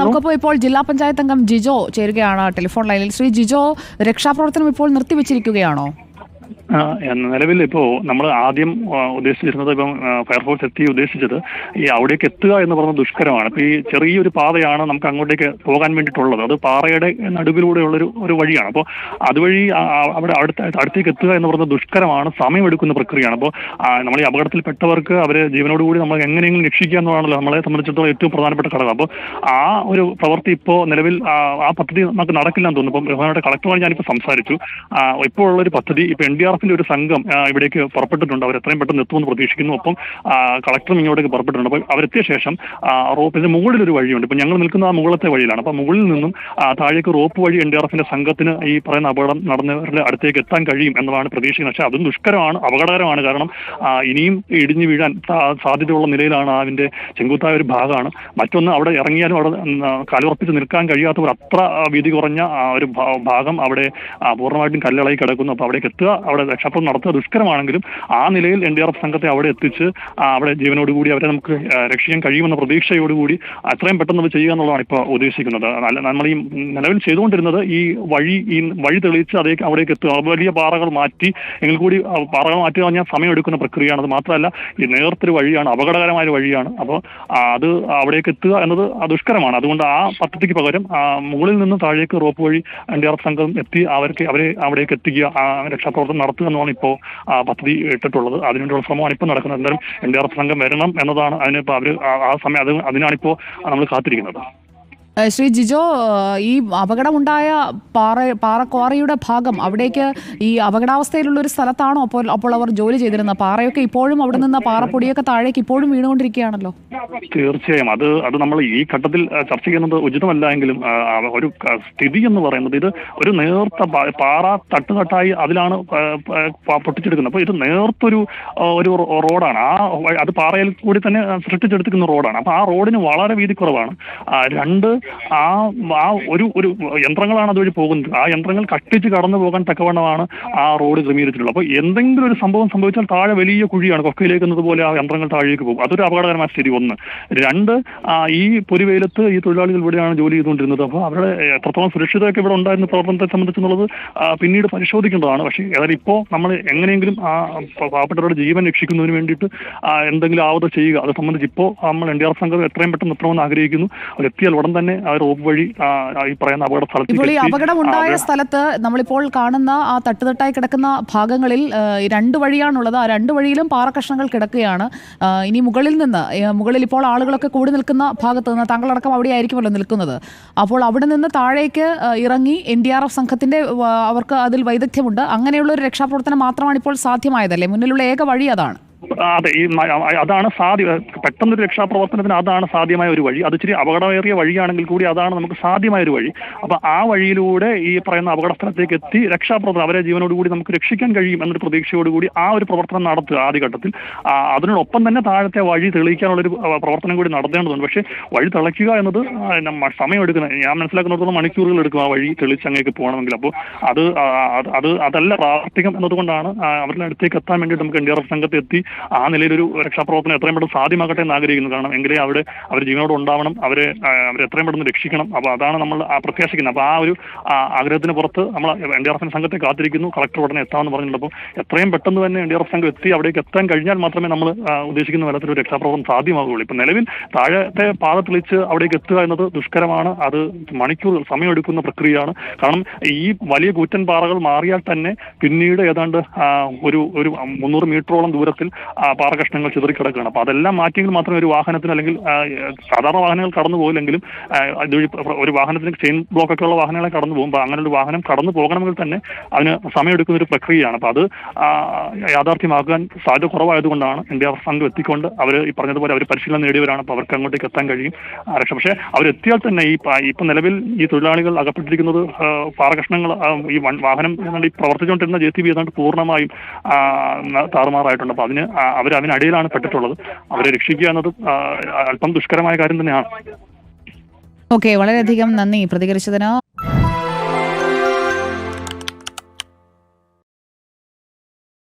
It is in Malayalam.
നമുക്കിപ്പോൾ ഇപ്പോൾ ജില്ലാ പഞ്ചായത്ത് അംഗം ജിജോ ചേരുകയാണ് ടെലിഫോൺ ലൈനിൽ. ശ്രീ ജിജോ രക്ഷാപ്രവർത്തനം ഇപ്പോൾ നിർത്തിവെച്ചിരിക്കുകയാണോ? ആ, നിലവിൽ ഇപ്പോൾ നമ്മൾ ആദ്യം ഉദ്ദേശിച്ചിരുന്നത് ഇപ്പം ഫയർഫോഴ്സ് എത്തി ഉദ്ദേശിച്ചത് ഈ അവിടേക്ക് എത്തുക എന്ന് പറഞ്ഞ ദുഷ്കരമാണ്. ഇപ്പോൾ ഈ ചെറിയൊരു പാതയാണ് നമുക്ക് അങ്ങോട്ടേക്ക് പോകാൻ വേണ്ടിയിട്ടുള്ളത്. അത് പാറയുടെ നടുവിലൂടെയുള്ളൊരു ഒരു വഴിയാണ്. അപ്പോൾ അതുവഴി അവിടെ അടുത്ത അടുത്തേക്ക് എത്തുക എന്ന് പറഞ്ഞ ദുഷ്കരമാണ് സമയമെടുക്കുന്ന പ്രക്രിയയാണ്. അപ്പോൾ നമ്മൾ ഈ അപകടത്തിൽപ്പെട്ടവർക്ക് അവരെ ജീവനോടുകൂടി നമ്മൾ എങ്ങനെയെങ്കിലും രക്ഷിക്കുക എന്നതാണല്ലോ നമ്മളെ സംബന്ധിച്ചിടത്തോളം ഏറ്റവും പ്രധാനപ്പെട്ട ഘടകം. അപ്പോൾ ആ ഒരു പ്രവൃത്തി ഇപ്പോൾ നിലവിൽ ആ, പദ്ധതി നമുക്ക് നടക്കില്ലെന്ന് തോന്നുന്നു. ഇപ്പം ബഹുമാനയുടെ കളക്ടറുമായി ഞാനിപ്പോൾ സംസാരിച്ചു. ഇപ്പോൾ ഉള്ളൊരു പദ്ധതി ഇപ്പോൾ എൻ ഡി ആർ എഫിന്റെ ഒരു സംഘം ഇവിടേക്ക് പുറപ്പെട്ടിട്ടുണ്ട്. അവർ എത്രയും പെട്ടെന്ന് എത്തുമെന്ന് പ്രതീക്ഷിക്കുന്നു. കളക്ടർ കളക്ടറും ഇങ്ങോട്ടേക്ക് പുറപ്പെട്ടിട്ടുണ്ട്. അപ്പോൾ അവരെത്തിയ ശേഷം റോപ്പിന്റെ മുകളിൽ ഒരു വഴിയുണ്ട്. ഇപ്പം ഞങ്ങൾ നിൽക്കുന്ന ആ മുകളത്തെ വഴിയിലാണ്. അപ്പോൾ മുകളിൽ നിന്നും താഴേക്ക് റോപ്പ് വഴി എൻ ഡി ആർ എഫിന്റെ സംഘത്തിന് ഈ പറയുന്ന അപകടം നടന്നവരുടെ അടുത്തേക്ക് എത്താൻ കഴിയും എന്നതാണ് പ്രതീക്ഷിക്കുന്നത്. പക്ഷേ അതും ദുഷ്കരമാണ് അപകടകരമാണ്. കാരണം ഇനിയും ഇടിഞ്ഞു വീഴാൻ സാധ്യതയുള്ള നിലയിലാണ് അതിന്റെ ചെങ്കുത്തായ ഒരു ഭാഗമാണ്. മറ്റൊന്ന് അവിടെ ഇറങ്ങിയാലും അവിടെ കാലുറപ്പിച്ച് നിൽക്കാൻ കഴിയാത്തവർ അത്ര വീതി കുറഞ്ഞ ഒരു ഭാഗം അവിടെ പൂർണമായിട്ടും കല്ലിളകി കിടക്കുന്നു. അപ്പോൾ അവിടേക്ക് എത്തുക അവിടെ രക്ഷാപ്രവർത്തനം നടത്തുക ദുഷ്കരമാണെങ്കിലും ആ നിലയിൽ എൻ ഡി ആർ എഫ് സംഘത്തെ അവിടെ എത്തിച്ച് അവിടെ ജീവനോടുകൂടി അവരെ നമുക്ക് രക്ഷിക്കാൻ കഴിയുമെന്ന പ്രതീക്ഷയോടുകൂടി അത്രയും പെട്ടെന്ന് അത് ചെയ്യുക എന്നുള്ളതാണ് ഇപ്പോൾ ഉദ്ദേശിക്കുന്നത്. നമ്മൾ ഈ നിലവിൽ ചെയ്തുകൊണ്ടിരുന്നത് ഈ വഴി ഈ വഴി തെളിയിച്ച് അതേക്ക് അവിടേക്ക് എത്തുക. വലിയ പാറകൾ മാറ്റി എങ്കിൽ കൂടി പാറകൾ മാറ്റി കഴിഞ്ഞാൽ സമയമെടുക്കുന്ന പ്രക്രിയയാണ്. അത് മാത്രമല്ല ഈ നേർത്തൊരു വഴിയാണ് അപകടകരമായ വഴിയാണ്. അപ്പോൾ അത് അവിടേക്ക് എത്തുക എന്നത് ദുഷ്കരമാണ്. അതുകൊണ്ട് ആ പദ്ധതിക്ക് പകരം മുകളിൽ നിന്ന് താഴേക്ക് റോപ്പ് വഴി എൻ ഡി ആർ എഫ് സംഘം എത്തി അവർക്ക് അവരെ അവിടേക്ക് എത്തിക്കുക രക്ഷാപ്രവർത്തനം നടത്തുക. എന്നതാണ് ഇപ്പോൾ പദ്ധതി ഇട്ടിട്ടുള്ളത്. അതിനുവേണ്ടിയുള്ള ശ്രമമാണ് ഇപ്പോൾ നടക്കുന്നത്. എന്തായാലും എൻ ഡി ആർ എഫ് സംഘം വരണം എന്നതാണ് അതിനിപ്പോൾ അവർ ആ സമയം അത് അതിനാണിപ്പോൾ നമ്മൾ കാത്തിരിക്കുന്നത്. ശ്രീ ജിജോ ഈ അപകടമുണ്ടായ പാറ പാറക്വാറിയുടെ ഭാഗം അവിടേക്ക് ഈ അപകടാവസ്ഥയിലുള്ള ഒരു സ്ഥലത്താണോ അപ്പോൾ അപ്പോൾ അവർ ജോലി ചെയ്തിരുന്നത്? പാറയൊക്കെ ഇപ്പോഴും അവിടെ നിന്ന് പാറപ്പൊടിയൊക്കെ താഴേക്ക് ഇപ്പോഴും വീണുകൊണ്ടിരിക്കുകയാണല്ലോ. തീർച്ചയായും. അത് അത് നമ്മൾ ഈ ഘട്ടത്തിൽ ചർച്ച ചെയ്യുന്നത് ഉചിതമല്ല എങ്കിലും ഒരു സ്ഥിതി എന്ന് പറയുന്നത് ഇത് ഒരു നേർത്ത പാറ തട്ടുതട്ടായി അതിലാണ് പൊട്ടിച്ചെടുക്കുന്നത്. അപ്പോൾ ഇത് നേർത്തൊരു ഒരു റോഡാണ്. ആ അത് പാറയിൽ കൂടി തന്നെ സൃഷ്ടിച്ചെടുത്തിരിക്കുന്ന റോഡാണ്. അപ്പോൾ ആ റോഡിന് വളരെ വീതി കുറവാണ് രണ്ട് ആ ആ ഒരു ഒരു യന്ത്രങ്ങളാണ് അതുവഴി പോകുന്നത്. ആ യന്ത്രങ്ങൾ കട്ടിച്ച് കടന്നു പോകാൻ തക്കവണ്ണമാണ് ആ റോഡ് ക്രമീകരിച്ചിട്ടുള്ളത്. അപ്പോൾ എന്തെങ്കിലും ഒരു സംഭവം സംഭവിച്ചാൽ താഴെ വലിയ കുഴിയാണ് കൊക്കയിലേക്ക് എന്നതുപോലെ ആ യന്ത്രങ്ങൾ താഴേക്ക് പോകും. അതൊരു അപകടകരമായ സ്ഥിതി ഒന്ന്. രണ്ട് ഈ പൊരുവെയിലത്ത് ഈ തൊഴിലാളികൾ ഇവിടെയാണ് ജോലി ചെയ്തുകൊണ്ടിരുന്നത്. അപ്പോൾ അവരുടെ എത്രത്തോളം സുരക്ഷിതമൊക്കെ ഇവിടെ ഉണ്ടായിരുന്ന പ്രവർത്തനത്തെ സംബന്ധിച്ചുള്ളത് പിന്നീട് പരിശോധിക്കേണ്ടതാണ്. പക്ഷേ ഏതായാലും ഇപ്പോൾ നമ്മൾ എങ്ങനെയെങ്കിലും ആ പാവപ്പെട്ടവരുടെ ജീവൻ രക്ഷിക്കുന്നതിന് വേണ്ടിയിട്ട് എന്തെങ്കിലും ആവത ചെയ്യുക. അത് സംബന്ധിച്ച് ഇപ്പോൾ നമ്മൾ എൻ ഡി ആർ സംഘം എത്രയും പെട്ടെന്ന് എത്തണമെന്ന് ആഗ്രഹിക്കുന്നു. അവരെത്തിയാൽ ഉടൻ തന്നെ ആ റോപ്പ് വഴി ഈ പറയുന്ന അപകട സ്ഥലത്ത് ഇപ്പോൾ ഈ അപകടം ഉണ്ടായ സ്ഥലത്ത് നമ്മളിപ്പോൾ കാണുന്ന ആ തട്ടുതട്ടായി കിടക്കുന്ന ഭാഗങ്ങളിൽ രണ്ട് വഴിയാണുള്ളത്. ആ രണ്ട് വഴിയിലും പാറക്കഷ്ണങ്ങൾ കിടക്കുകയാണ്. ഇനി മുകളിൽ നിന്ന് മുകളിൽ ഇപ്പോൾ ആളുകളൊക്കെ കൂടി നിൽക്കുന്ന ഭാഗത്ത് നിന്ന് താങ്കളടക്കം അവിടെ ആയിരിക്കുമല്ലോ നിൽക്കുന്നത്. അപ്പോൾ അവിടെ നിന്ന് താഴേക്ക് ഇറങ്ങി എൻ ഡി ആർ എഫ് സംഘത്തിന്റെ അവർക്ക് അതിൽ വൈദഗ്ധ്യമുണ്ട്. അങ്ങനെയുള്ള ഒരു രക്ഷാപ്രവർത്തനം മാത്രമാണ് ഇപ്പോൾ സാധ്യമായതല്ലേ? മുന്നിലുള്ള ഏക വഴി അതാണ്. അതെ ഈ അതാണ് സാധ്യ പെട്ടെന്നൊരു രക്ഷാപ്രവർത്തനത്തിന് അതാണ് സാധ്യമായ ഒരു വഴി. അത് ഇച്ചിരി അപകടമേറിയ വഴിയാണെങ്കിൽ കൂടി അതാണ് നമുക്ക് സാധ്യമായ ഒരു വഴി. അപ്പൊ ആ വഴിയിലൂടെ ഈ പറയുന്ന അപകട സ്ഥലത്തേക്ക് എത്തി രക്ഷാപ്രവർത്തനം അവരെ ജീവനോടുകൂടി നമുക്ക് രക്ഷിക്കാൻ കഴിയും എന്നൊരു പ്രതീക്ഷയോടുകൂടി ആ ഒരു പ്രവർത്തനം നടത്തുക ആദ്യഘട്ടത്തിൽ. അതിനോടൊപ്പം തന്നെ താഴത്തെ വഴി തെളിയിക്കാനുള്ളൊരു പ്രവർത്തനം കൂടി നടത്തേണ്ടതുണ്ട്. പക്ഷേ വഴി തെളിക്കുക എന്നത് സമയമെടുക്കുന്ന ഞാൻ മനസ്സിലാക്കുന്നിടത്തോളം മണിക്കൂറുകൾ എടുക്കും ആ വഴി തെളിച്ച് അങ്ങേക്ക് പോകണമെങ്കിൽ. അപ്പോൾ അത് അത് അത് അതല്ല പ്രാവർത്തികം എന്നതുകൊണ്ടാണ് അവരുടെ അടുത്തേക്ക് എത്താൻ വേണ്ടി നമുക്ക് എൻ ഡി ആർ എഫ് സംഘത്തെ എത്തി ആ നിലയിൽ ഒരു രക്ഷാപ്രവർത്തനം എത്രയും പെട്ടെന്ന് സാധ്യമാകട്ടെ എന്ന് ആഗ്രഹിക്കുന്നു. കാരണം എങ്കിലേ അവിടെ അവർ ജീവനോട് ഉണ്ടാവണം അവരെ അവരെ എത്രയും പെട്ടെന്ന് രക്ഷിക്കണം. അപ്പോൾ അതാണ് നമ്മൾ പ്രത്യാശിക്കുന്നത്. അപ്പോൾ ആ ഒരു ആഗ്രഹത്തിന് പുറത്ത് നമ്മൾ എൻ ഡി ആർ എഫ് സംഘത്തെ കാത്തിരിക്കുന്നു. കളക്ടർ ഉടനെ എത്താമെന്ന് പറഞ്ഞിട്ടുണ്ട് അപ്പോൾ എത്രയും പെട്ടെന്ന് തന്നെ എൻ ഡി ആർ എഫ് സംഘം എത്തി അവിടേക്ക് എത്താൻ കഴിഞ്ഞാൽ മാത്രമേ നമ്മൾ ഉദ്ദേശിക്കുന്ന ഉദ്ദേശിക്കുന്ന തരത്തിലൊരു രക്ഷാപ്രവർത്തനം സാധ്യമാകുകയുള്ളൂ ഇപ്പം നിലവിൽ താഴത്തെ പാത തെളിച്ച് അവിടേക്ക് എത്തുക എന്നത് ദുഷ്കരമാണ്. അത് മണിക്കൂർ സമയമെടുക്കുന്ന പ്രക്രിയയാണ്. കാരണം ഈ വലിയ കൂറ്റൻ പാറകൾ മാറിയാൽ തന്നെ പിന്നീട് ഏതാണ്ട് ഒരു ഒരു മുന്നൂറ് മീറ്ററോളം ദൂരത്തിൽ പാറകഷ്ണങ്ങൾ ചിതറിക്കിടക്കുകയാണ്. അപ്പോൾ അതെല്ലാം മാറ്റിയെങ്കിൽ മാത്രമേ ഒരു വാഹനത്തിന് അല്ലെങ്കിൽ സാധാരണ വാഹനങ്ങൾ കടന്നു പോകില്ലെങ്കിലും ഒരു വാഹനത്തിന് ചെയിൻ ബ്ലോക്ക് ഒക്കെ ഉള്ള വാഹനങ്ങളെ കടന്നു പോകുമ്പോൾ അങ്ങനെ ഒരു വാഹനം കടന്നു പോകണമെങ്കിൽ തന്നെ അതിന് സമയമെടുക്കുന്ന ഒരു പ്രക്രിയയാണ്. അപ്പോൾ അത് യാഥാർത്ഥ്യമാക്കാൻ സാധ്യത കുറവായതുകൊണ്ടാണ് ആർ സംഘം എത്തിക്കൊണ്ട് അവർ ഈ പറഞ്ഞതുപോലെ അവർ പരിശീലനം നേടിയവരാണ്. അപ്പോൾ അവർക്ക് അങ്ങോട്ടേക്ക് എത്താൻ കഴിയും. രക്ഷ പക്ഷേ അവരെത്തിയാൽ തന്നെ ഈ ഇപ്പൊ നിലവിൽ ഈ തൊഴിലാളികൾ അകപ്പെട്ടിരിക്കുന്നത് പാറകഷ്ണങ്ങൾ ഈ വാഹനം പ്രവർത്തിച്ചുകൊണ്ടിരുന്ന ജെ സി ബി ഏതാണ്ട് പൂർണമായും താറുമാറായിട്ടുണ്ട്. അപ്പോൾ അതിന് അവർ അതിനടിയിലാണ് പെട്ടിട്ടുള്ളത്. അവരെ രക്ഷിക്കുക എന്നത് അല്പം ദുഷ്കരമായ കാര്യം തന്നെയാണ്. ഓക്കെ വളരെയധികം നന്ദി. പ്രതികരിച്ചതിന്